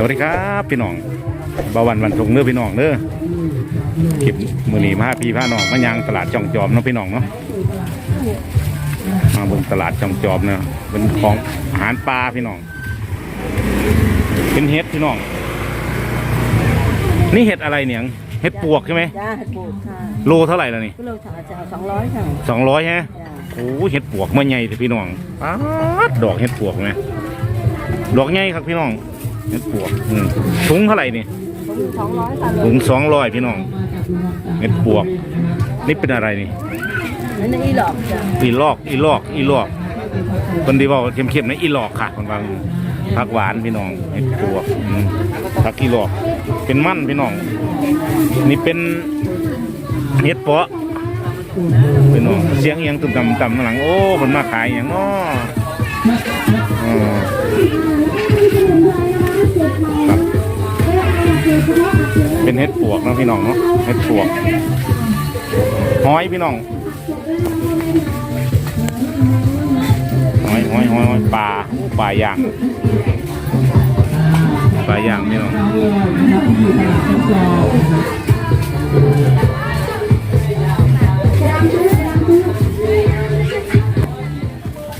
สวัสดีครับพี่น้องบาวันวันทงเด้อพี่น้องเด้อคลิปมือนี้มาพี่พาน้องมายังตลาดจ่องจอมเนาะพี่น้องเนาะมาเบิ่งตลาดจ่องจอมเนาะเป็นของอาหารปลาพี่น้อง เป็นเห็ดพี่น้อง นี่เห็ดอะไรเนี่ยเห็ดปวกใช่ไหมจ้าปลูกค่ะโลเท่าไหร่แล้วนี่กิโลถาจะเอาสองร้อยค่ะสองร้อยใช่ไหมจ้าโอ้เห็ดปวกมาใหญ่เลยพี่น้องป๊าดดอกเห็ดปวกไหมดอกใหญ่ครับพี่น้อง เห็ดปวกอืมถุงเท่าไหร่นี่ผมสองร้อยค่ะถุงสองร้อยพี่น้องเห็ดปวก นี่เป็นอะไรนี่นั่นอีหลอกจ้าอีลอกอีลอกอีลอกคนที่บอกเข้มๆนะอีลอกค่ะคนบางผักหวานพี่น้องเห็ดปวกอืมผักอีลอก เป็นมั่นพี่น้อง นี่เป็นเห็ดเปาะพี่น้องเสียงเอียงตุ่มต่ำต่ำข้างหลังโอ้มันมาขายอย่างน้ออ๋อครับ เป็นเห็ดปวกนะพี่น้องเนาะเห็ดปวกห้อยพี่น้องห้อยห้อยหอยหอยปลาปลาย่างปลาย่างนี่เนาะ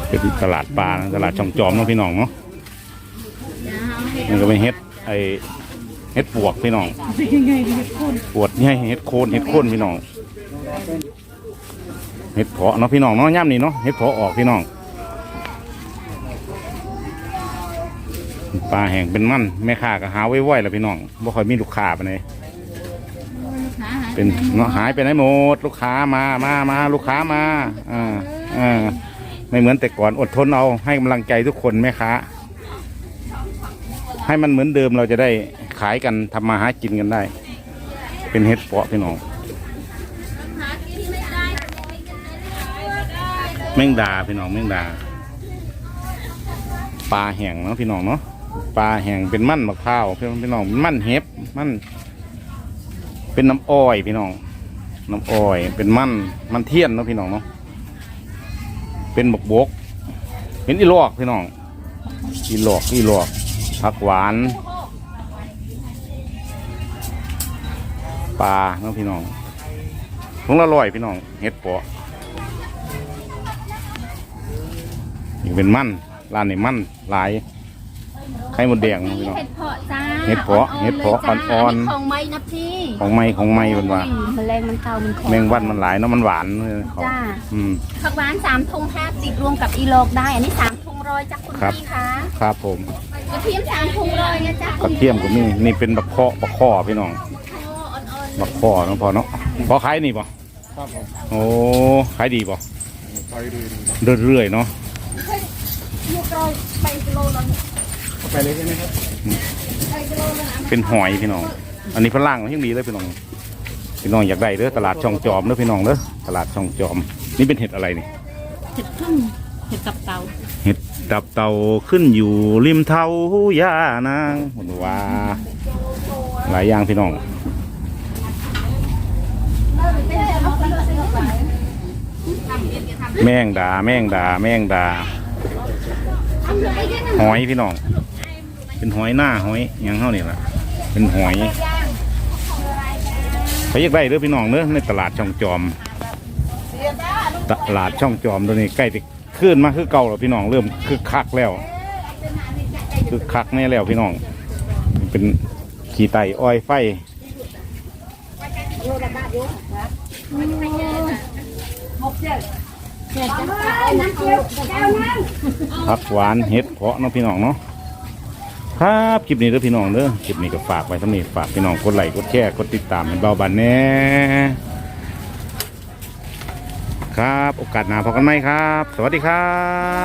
เป็นตลาดปลาตลาดช่องจอมเนาะพี่น้องเนาะ นก็เป็นเฮ็ดไอเฮ็ดปวกพี่น้องปวดนี่เฮ็ดโคนเฮ็ดโคนพี่น้องเฮ็ดเพาะเนาะพี่น้องเนาะย่ำนี่เนาะเฮ็ดเพาะออกพี่น้องปลาแห้งเป็นมันแม่ค้าก็หาไว้ไว้แล้วพี่น้องบ่ค่อยมีลูกค้าไปไหนใดเป็นเนาะหายไปไหนหมด ลูกค้ามามามาลูกค้ามาอ่าอ่าไม่เหมือนแต่ก่อนอดทนเอาให้กำลังใจทุกคนแม่ค้า ให้มันเหมือนเดิมเราจะได้ขายกันทำมาหากินกันได้ เป็นเห็ดเปาะพี่น้องแมงดาพี่น้องแมงดา ปลาแห้งเนาะพี่น้องเนาะปลาแห้งเป็นมันมะพร้าวพี่น้องพี่น้องมันเห็บมันเป็นน้ำอ้อยพี่น้องน้ำอ้อยเป็นมันมันเทียนเนาะพี่น้องเนาะเป็นบกบกเป็นอีลอกพี่น้องอีลอกอีลอก ผักหวาน ปลาเนาะพี่น้องถุงละร้อยพี่น้องเห็ดเปาะนี่เป็นมันร้านนี้มันหลายไข่มดแดงเนาะพี่น้อง เห็ดเพาะจ้าเห็ดเพาะเห็ดเพาะอ่อนๆๆของไม้นะพี่ของไม้ของไม้เป็นว่าแมลงมันเก่ามันแข็งแมงวันมันหลายเนาะมันหวานเลยเขาจ้าอืมผักหวานสามทงห้าสิบรวมกับอีโลกได้ อันนี้สามทงร้อยจ้ะคุณครับพี่คะ ครับผม กระเทียมสามทงร้อยนะจ๊ะกระเทียมก็มีนี่เป็นบักข้อบักข้อพี่น้องอ่อนบักข้อเนาะพอเนาะพอขายนี่ป่ะครับผมโอ้ขายดีป่ะไปดีเรื่อยๆเนาะๆลูกเราไปกิโลละไปเลยใช่ไหมครับเป็นหอยพี่น้อง อันนี้ฝรั่งยังดีเลยพี่น้องพี่น้องอยากได้เด้อตลาดช่องจอมเด้อพี่น้องเด้อตลาดช่องจอม นี่เป็นเห็ดอะไรนี่เห็ดพึ่งเห็ดกับเตา ดับเต่าขึ้นอยู่ริมเทาย่านางว่าหลายอย่างพี่น้องแมงดาแมงดาแมงดา หอยพี่น้อง เป็นหอยหน้าหอยยังเท่านี่แหละเป็นหอยไปยากได้เด้อพี่น้องเด้อในตลาดช่องจอม ตลาดช่องจอมตัวนี้ใกล้จะ ขึ้นมาคือเก่าแล้วพี่น้องเริ่มคึกคักแล้วคึกคักแน่แล้วพี่น้อง เป็นขี่ไตอ้อยไฟผักหวานเห็ดเพาะเนาะพี่น้องเนาะครับคลิปนี้เด้อพี่น้องเด้อคลิปนี้ก็ฝากไว้ทั้งนี้ฝากพี่น้องกดไลค์กดแชร์กดติดตามเป็นเบาบันแน่ ครับ โอกาสหน้าพบกันไหมครับ สวัสดีครั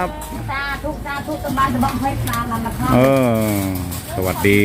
บจ้าทุกจ้าทุกสบายสบายให้ปลาละละค่ะเออ สวัสดี